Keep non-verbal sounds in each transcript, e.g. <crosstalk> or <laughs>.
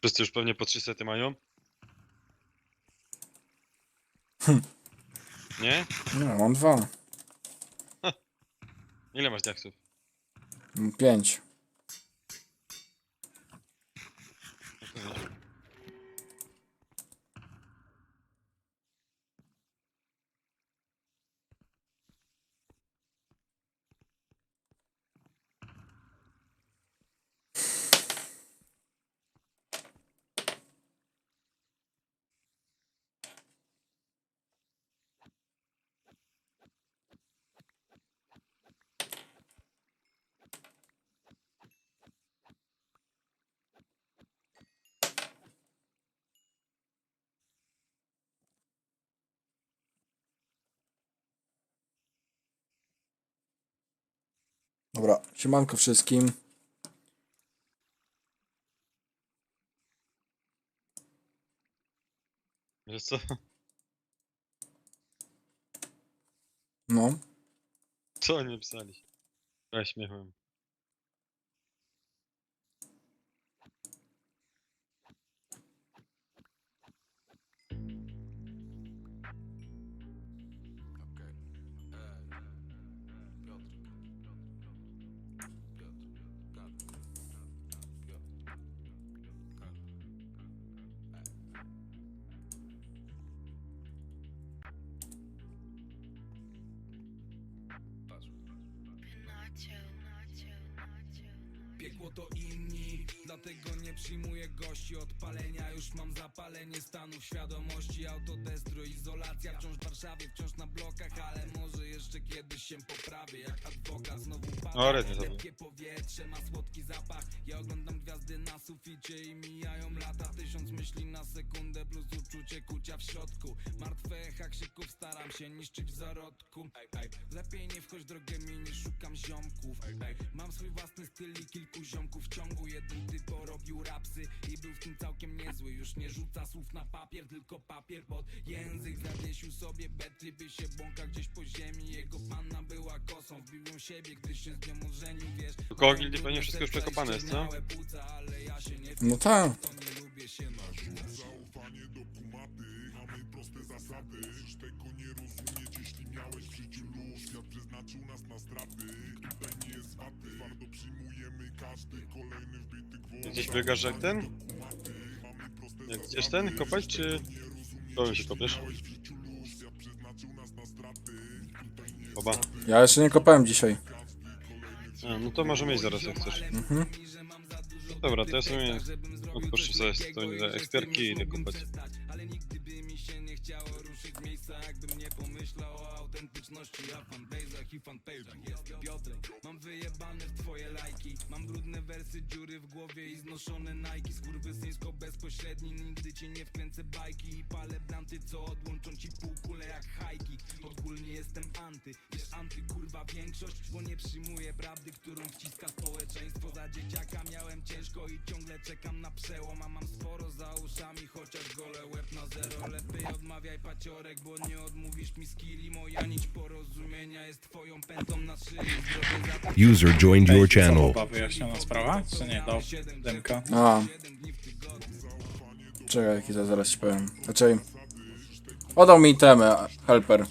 Wszyscy już pewnie po 300 mają? Hm. Nie? No, mam dwa. Ile masz diaksów? Pięć. Dobra, siemanko wszystkim. Wiesz co? No. Co oni pisali? Ja śmiechłem. Piekło to inni, dlatego nie przyjmuję gości. Odpalenia już mam zapalenie stanów świadomości. Autodestro, izolacja wciąż w Warszawie, wciąż na blokach Ale może jeszcze kiedyś się poprawię. Jak adwokat znowu O, Red pada nie zabił. Lepkie powietrze, ma słodki zapach. Ja oglądam suficie i mijają lata. Tysiąc myśli na sekundę plus uczucie kucia w środku. Martwe echa krzyków staram się niszczyć w zarodku. Ej, ej. Lepiej nie wchodź drogę mi, nie szukam ziomków. Mam swój własny styl i kilku ziomków. W ciągu Jeden typ porobił rapsy i był w tym całkiem niezły. Już nie rzuca słów na papier, tylko papier pod język. Zawiesił sobie betry, by się błąka gdzieś po ziemi. Jego panna była kosą, wbił ją siebie, gdy się z nią ożenił, wiesz. Gildii pewnie wszystko już przekopane jest, co? Płuca, ale ja No tak. Gdzieś biegasz jak ten? Jak Gdzieś ten? Kopać czy... Kołem się kopiesz? Oba. Ja jeszcze nie kopałem dzisiaj. A, no to możemy iść zaraz jak chcesz. Mhm. Dobra, to ja sobie odpuszczę sobie i. Ale nigdy by mi się nie chciało ruszyć miejsca Jakbym nie pomyślał o autentyczności fanbase'ach i fanpage'ach jest Piotrek Mam wyjebane w twoje lajki Mam brudne wersy, dziury w głowie i znoszone Nike. Skurwysyńsko bezpośredni Nigdy cię nie wkręcę bajki. I palę blanty, co odłączą ci półkule jak hajki. Ogólnie jestem anty Wiesz anty kurwa większość Bo nie przyjmuję prawdy, którą wciska społeczeństwo. Za dzieciaka miałem ciężko i ciągle czekam na przełom A mam sporo za uszami, chociaż gole łeb na zero. Lepiej odmawiaj paciorek, bo nie odmówisz mi skilli. Moja nić porozumienia jest twoją pętą na szyi User joined your channel. Wyjaśniona sprawa, czy nie? Do Demka. A. Czekaj, jaki to zaraz ci powiem. Znaczy... Oddał mi temy, helper.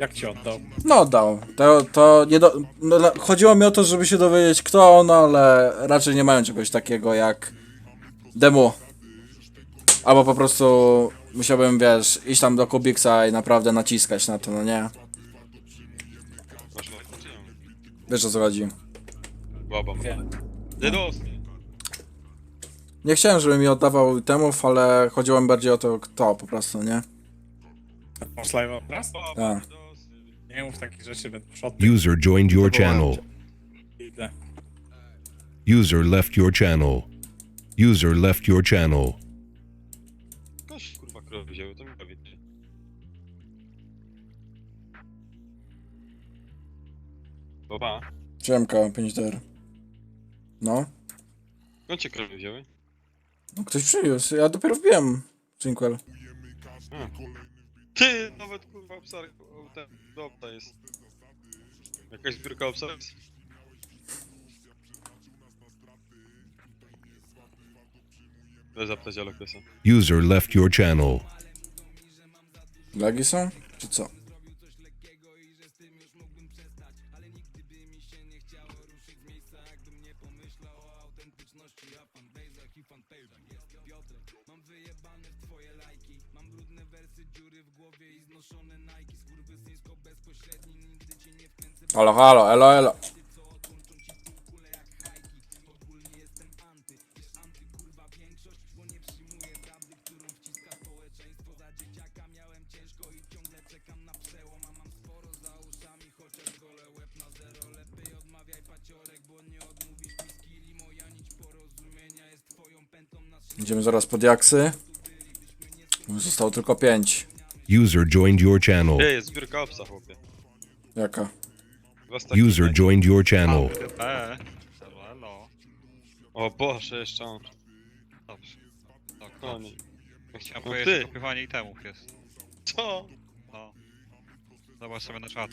Jak ci oddał? No oddał. To, to nie do... no, na- chodziło mi o to, żeby się dowiedzieć kto on, ale raczej nie mają czegoś takiego jak demo. Albo po prostu musiałbym, wiesz, iść tam do Kubiksa i naprawdę naciskać na to, no nie? Wiesz o co chodzi. Łabam. Wiem. Dedos! Nie chciałem, żeby mi oddawał temów, ale chodziło mi bardziej o to kto po prostu, nie? Masz live'a teraz? Tak. Nie mów takich rzeczy, będę szot. User joined your channel. Idę. User left your channel. User left your channel. Koś kurwa krowy wzięły, to mi powiedz. Boba, Siemka, 5 der. No. skąd cię krowy wzięły? no. Ktoś przyniósł, ja dopiero wbiłem. Jingle. A. Ty, nawet kurwa obsar... o, ten, dobra jest. Jakaś zbiórka obserwacji? Chcę zapytać o Lokesa. User left your channel. Lagi są? Czy co? Halo, halo, elo, elo. Idziemy zaraz pod jaksy. Zostało tylko pięć. User joined your channel. Ej, jest zbiórka obsa, chłopie. Jaka? Was taki User będzie. joined your channel. Eee, hello. O Boże, jeszcze on. Dobrze. Tak, O, dobrze. nie. Chciałem No powiedzieć, ty. że kopiowanie itemów jest. Co? No. Zobacz sobie na czat.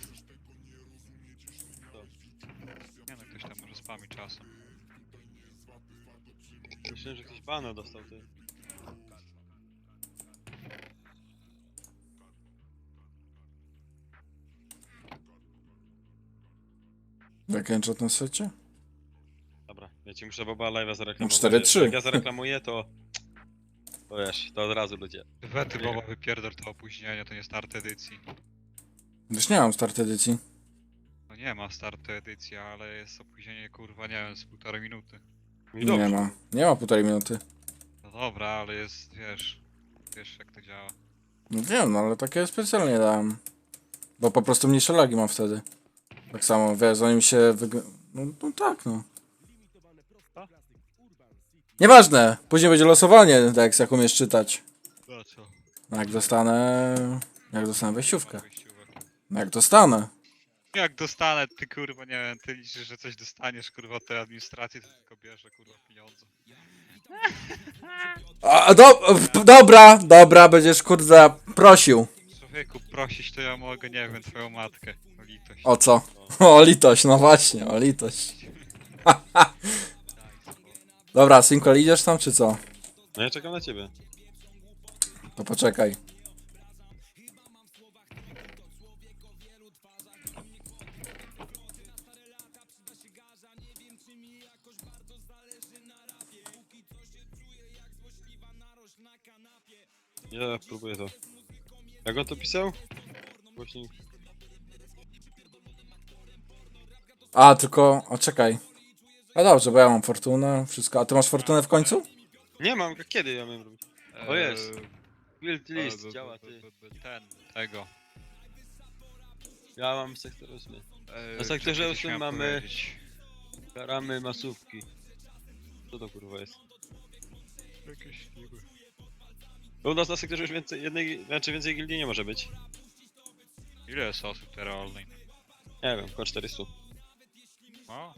Nie no, ktoś tam może spami czasem. Myślałem, że ktoś bana dostał, ty. Enchant na secie? Dobra, ja ci muszę Boba live'a zareklamować. 4-3. Jak ja zareklamuję, to... To wiesz, to od razu ludzie. Wety Boba wypierdol to opóźnienie, to nie start edycji. Już nie mam start edycji. No nie ma start edycji, ale jest opóźnienie kurwa, nie wiem, z półtorej minuty. I Nie ma. Nie ma półtorej minuty. No dobra, ale jest, wiesz, wiesz jak to działa. No wiem, no ale takie specjalnie dałem. Bo po prostu mniejsze lagi mam wtedy. Tak samo, wiesz, zanim się wyg... No, no tak, no. Nieważne, później będzie losowanie, tak jak umiesz czytać. No co? No Jak dostanę... Jak dostanę wejściówkę. No Jak dostanę. Jak dostanę, ty kurwa, nie wiem, ty liczysz, że coś dostaniesz kurwa od tej administracji, to tylko bierze kurwa pieniądze. A, do, dobra, dobra, będziesz kurde prosił. Prosić to ja mogę, nie wiem, twoją matkę. O litość. O co? <laughs> O litość, no właśnie, o litość. <laughs> Dobra, Sinkle idziesz tam czy co? No ja czekam na ciebie. To poczekaj. Ja próbuję to. Jak on to pisał? Głośnik. A, tylko, o czekaj. A dobrze, bo ja mam fortunę, wszystko. A ty masz fortunę w końcu? Nie mam, kiedy ja mam robić? O jest. Eee, Build b- list, b- działa ty. Ten, tego. Ja mam sektor 8. Eee, Na sektorze czekaj, coś ósmym miałem mamy- powiedzieć. Karamy masówki. Co to kurwa jest? Jakieś niby. Bo u nas na sektorze już więcej, jednej, znaczy więcej gildii nie może być. Ile jest osób teraz online? Nie wiem, około 400. O,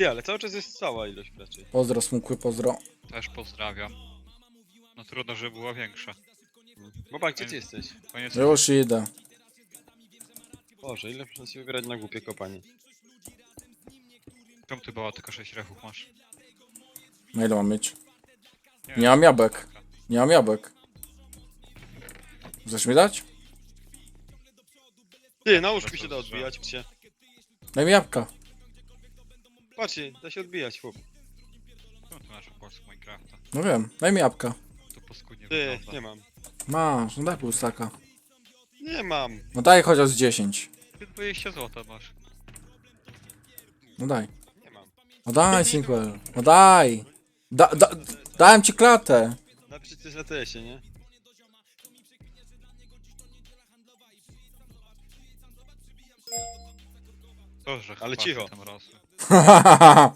Nie, ale cały czas jest cała ilość graczy. Pozdro, smukły, pozdro. też pozdrawiam. No trudno, żeby była większa. Boba, gdzie ty jesteś? Koniec. Już idę. Boże, ile można się wybierać na głupie kopanie? Czemu ty była tylko 6 refów masz? Na ile mam mieć? Nie, Nie mam jabłek. Nie mam jabłek. Chcesz mi dać? Ty, na łóżku się da odbijać, patrzcie. Daj mi jabłka. Patrzcie, da się odbijać, chłop. Czemu ty masz po polsku Minecrafta? No wiem, daj mi jabłka. To paskudnie Ty, wygląda. nie mam. Masz, no daj pół staka. Nie mam. No daj chociaż z 10. Ty 20 zł masz. No daj. Nie mam. No daj, Sinkwell. No daj. Da, da, dałem ci klatę. Coś na TS-ie, nie? To, że Ale chłopaki cicho. tam rosły. <laughs>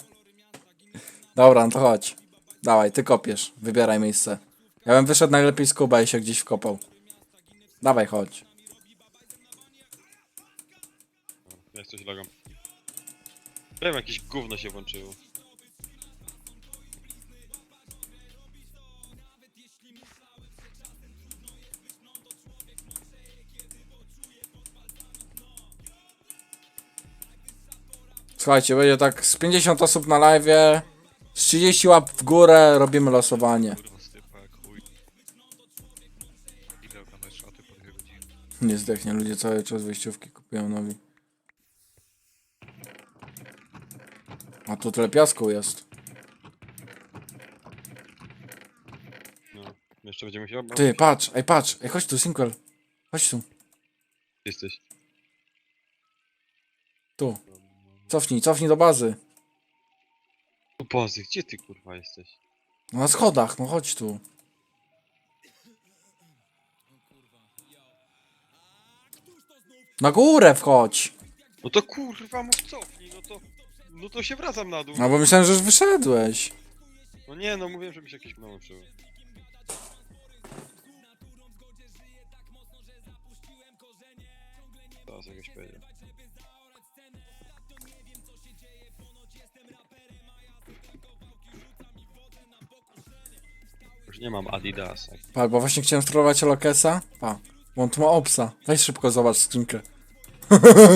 Dobra, no to chodź. Dawaj, ty kopiesz. Wybieraj miejsce. Ja bym wyszedł najlepiej z kuba i się gdzieś wkopał. Dawaj, chodź. Ja coś logam. Wiem, jakieś gówno się włączyło. Słuchajcie, będzie tak z 50 osób na live, z 30 łap w górę, robimy losowanie. Nie zdechnie, ludzie cały czas wyjściówki kupują nowi. A tu tyle piasku jest. No. Jeszcze będziemy musiał... Ty, patrz, ej patrz, ej chodź tu, Sinkel. Chodź tu, Jesteś. tu. Cofnij, cofnij do bazy. Boże, gdzie ty kurwa jesteś? No na schodach, no chodź tu. Na górę wchodź. No to kurwa mów cofnij, no to... No to się wracam na dół. No bo myślałem, że już wyszedłeś. No nie, no mówiłem, że mi się jakieś gnomy przyły. Nie mam Adidasa. Pa, bo właśnie chciałem strollować Lokesa. Pa, bo on tu ma obsa. Weź szybko zobacz skrzynkę.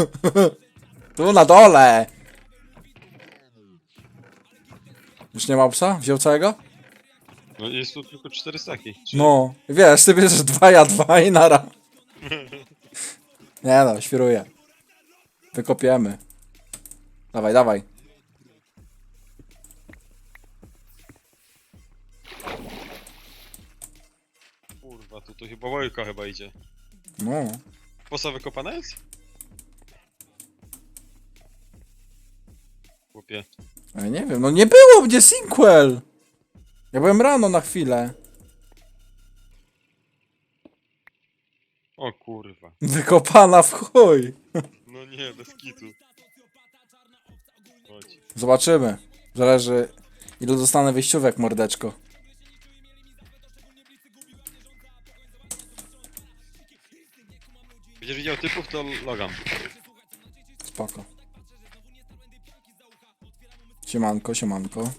<laughs> tu na dole. Już nie ma obsa? Wziął całego? No jest tu tylko cztery staki. Trzy. No, wiesz, ty bierzesz dwa, ja dwa i nara. <laughs> Nie no, świruję. Wykopiemy. Dawaj, dawaj. Tu chyba łojka chyba idzie. No. Posa wykopana jest? Chłopie. Ale nie wiem, no nie było mnie sequel. Ja byłem rano na chwilę. O kurwa. Wykopana w chuj. No nie, bez kitu. Chodź. Zobaczymy. Zależy ile dostanę wyjściówek, mordeczko. Będziesz widział typów, to logam. Spoko. Siemanko, siemanko.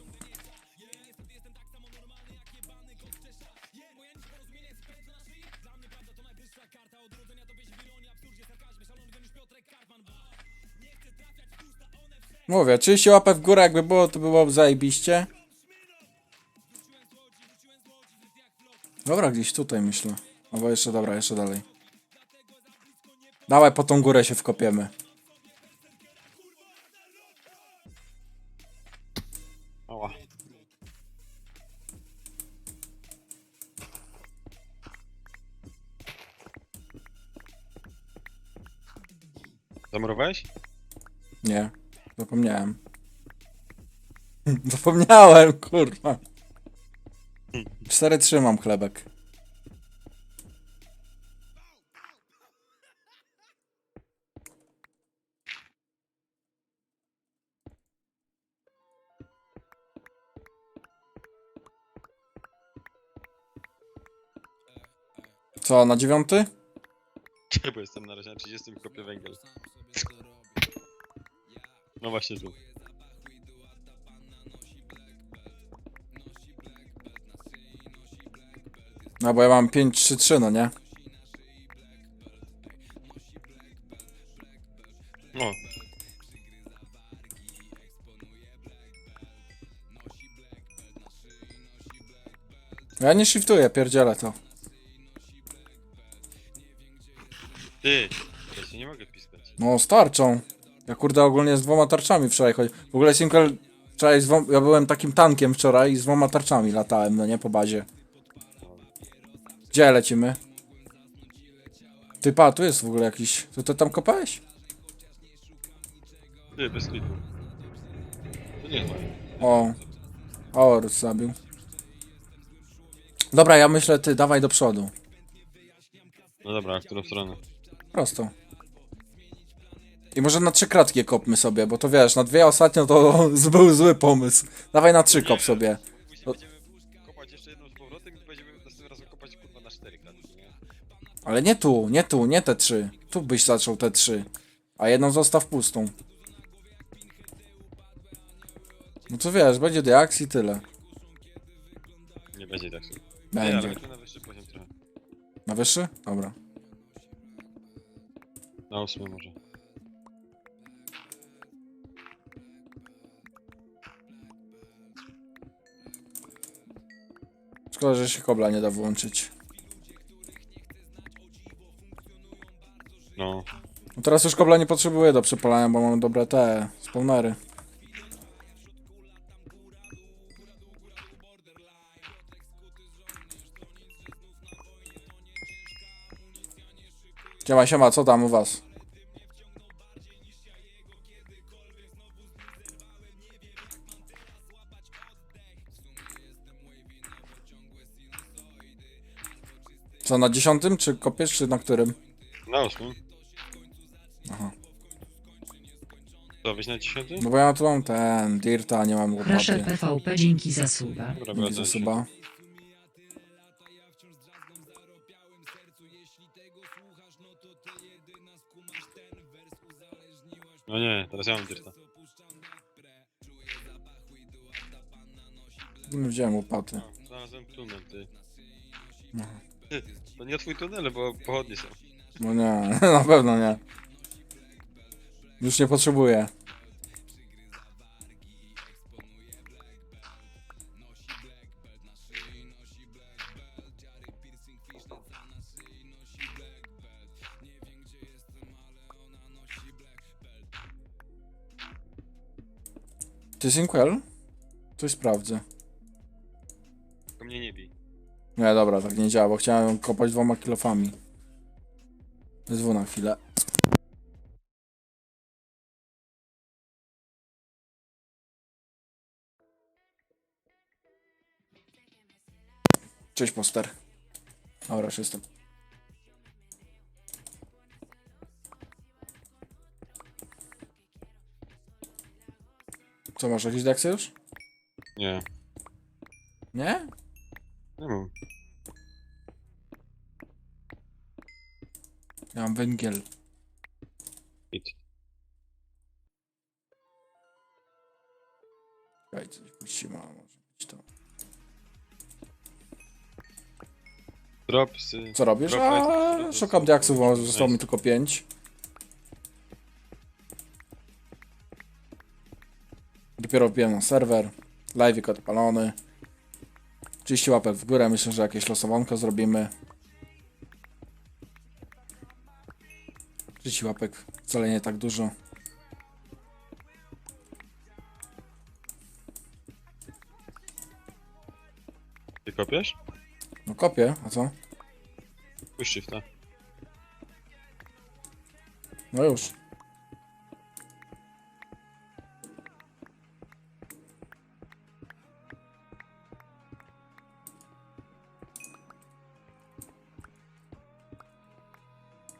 Mówię, 30 łapek w górę jakby było, to było zajebiście. Dobra, gdzieś tutaj myślę. Albo jeszcze, dobra, jeszcze dalej. Dawaj, po tą górę się wkopiemy. Ała. Zamurowałeś? Nie, zapomniałem. <laughs> Zapomniałem, kurwa. 4-3 mam chlebek. Co, na dziewiąty? Nie, bo jestem na razie na 30 i kopię węgiel. No właśnie tu. No bo ja mam 5-3-3, no nie? No. Ja nie shiftuję, pierdzielę to. Ty! Ja się nie mogę piskać. No, z tarczą. Ja kurde ogólnie z dwoma tarczami wczoraj chodzi. W ogóle Sinkel wczoraj z dwoma, ja byłem takim tankiem wczoraj i z dwoma tarczami latałem, no nie, po bazie. Gdzie lecimy? Ty pa, tu jest w ogóle jakiś... To ty tam kopałeś? Ty, bez klipu. To nie ma. O. O, zabił. Dobra, ja myślę, ty dawaj do przodu. No dobra, a w którą stronę? Prosto. I może na trzy kratki kopmy sobie, bo to wiesz, na dwie ostatnio to <laughs> był zły pomysł. Dawaj na trzy kop sobie. Później będziemy kopać jeszcze jedną z powrotem i będziemy następnym razem kopać kurwa na cztery klatki, nie? Ale nie tu, nie tu, nie te trzy. Tu byś zaczął te trzy. A jedną zostaw pustą. No to wiesz, będzie diaks i tyle. Nie będzie tak. Nie, ale Będzie. na wyższy poziom trochę. Na wyższy? Dobra. Na ósmy może. Szkoda, że się kobla nie da włączyć. No. No teraz już kobla nie potrzebuję do przepalania, bo mam dobre te spawnery. Siema, siema, co tam u was? Co, na dziesiątym, czy kopiesz, czy na którym? Na ósmym. Aha. Co, na dziesiąty? No bo ja tu mam ten, Dirta, nie mam Proszę łopaty. PVP, dzięki za suba. Dobra, Nie wracam się. zasuba. No nie, teraz ja mam dyrta. Nie wziąłem łopaty. No, znalazłem tunel, ty. Aha. Ty, to nie twój tunel, bo pochodnie są. No nie, <laughs> na pewno nie. Już nie potrzebuję. Ty Sinquel? Coś sprawdzę. Tylko mnie nie bij. Nie, dobra, tak nie działa, bo chciałem kopać dwoma kilofami. Zwu na chwilę. Cześć, poster. Dobra, już jestem. Co, masz jakieś deksy już? Nie, Nie? Nie mam. Ja mam węgiel. Hit. Czekaj, coś puścimy, a może być to. Dropsy. Co robisz? Drop A, drop szukam diaksów, bo zostało mi tylko 5. Dopiero wbiłem na serwer. Live'ik odpalony. 30 łapek w górę, myślę, że jakieś losowanko zrobimy. 30 łapek, wcale nie tak dużo. Ty kopiesz? No kopię, a co? Puść shifta. No już.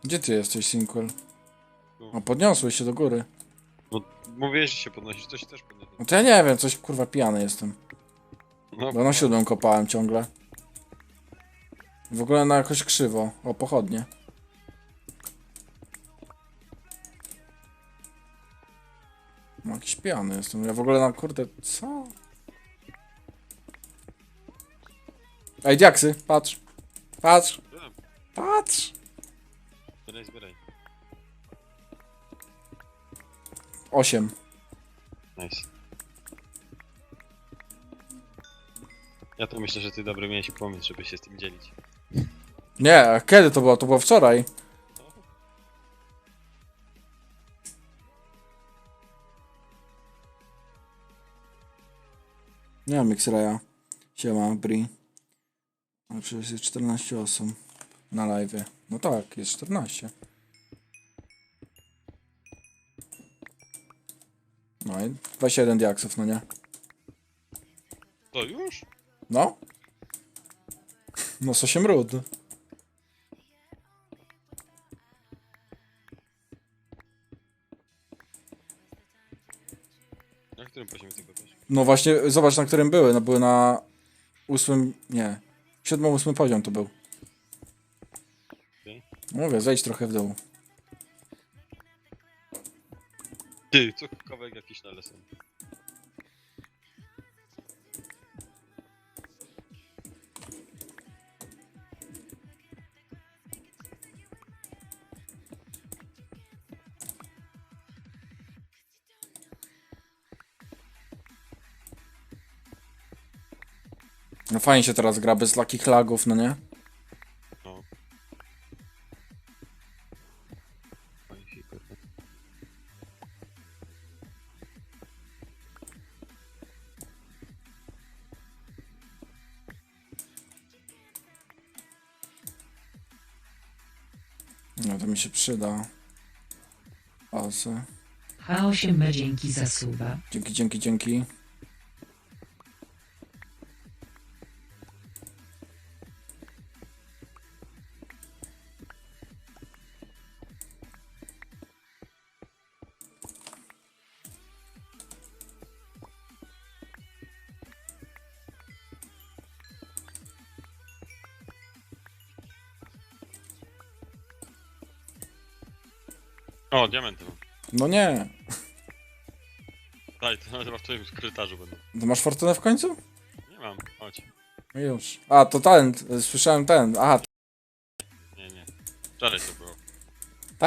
Gdzie ty jesteś, Sinquel? O, podniosłeś się do góry. No, mówiłeś, że się podnosisz, to się też podniesie. No to ja nie wiem, coś kurwa pijany jestem. No, Bo na siódmym kopałem ciągle. W ogóle na jakoś krzywo. O, pochodnie. No jakiś pijany jestem. Ja w ogóle na kurde... Co? Ej, diaksy, patrz. Patrz. Patrz. 8. Nice. Ja to myślę, że ty dobry miałeś pomysł, żeby się z tym dzielić. Nie, a kiedy to było? To było wczoraj. Nie mam X-Raya. Siema, Bri. A przecież jest 14 osób na live. No tak, jest 14. No i 21 diaksów, no nie? To już? No. No co się mród. Na którym poziomie ty kopiesz? No właśnie, zobacz na którym były. No były na ósmym, nie. Siódmy, ósmy poziom to był. Okej. Mówię, zejdź trochę w dół. Ty, co kawałek jakiś na lesem. No fajnie się teraz gra bez takich lagów, no nie? Przyda. Asy. H8 dzięki za suba. Dzięki, dzięki, dzięki. O, diamenty mam. No nie. <laughs> Daj, to nawet w twoim korytarzu będą. To masz fortunę w końcu? Nie mam, chodź. No Już. A, to ten. Słyszałem ten. Aha,